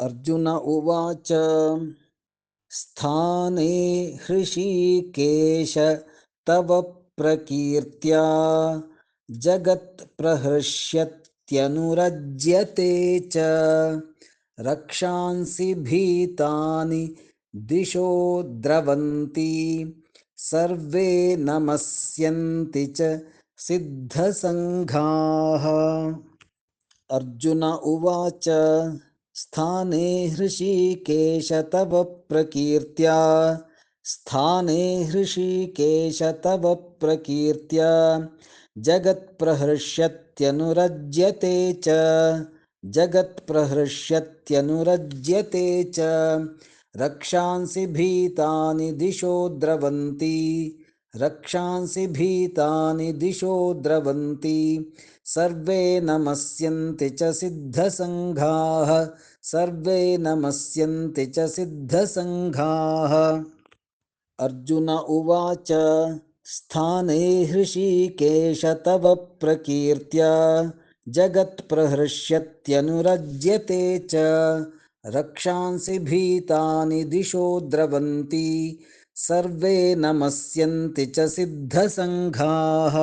अर्जुन उवाच, स्थाने हृषीकेश तव प्रकीर्त्या जगत्प्रहृष्यत्यनुरज्यते च। रक्षांसि भीतानि दिशो द्रवन्ति, सर्वे नमस्यन्ति च सिद्धसङ्घाः। अर्जुन उवाच स्थाने हृषीकेश तव प्रकीर्त्या। स्थाने हृषीकेश तव प्रकीर्त्या। जगत्प्रहृष्यत्यनुरज्यते च। जगत्प्रहृष्यत्यनुरज्यते च। रक्षांसि भीतानि दिशो द्रवन्ति रक्षांसि भीतानि दिशो द्रवन्ति। सर्वे नमस्यन्ति च सिद्धसङ्घाः। सर्वे नमस्यन्ति च सिद्धसङ्घाः। अर्जुन उवाच स्थाने हृषीकेश तव प्रकीर्त्या जगत्प्रहृष्यत्यनुरज्यते च। रक्षांसि भीतानि दिशो द्रवन्ति सर्वे नमस्यन्ति च सिद्धसङ्घाः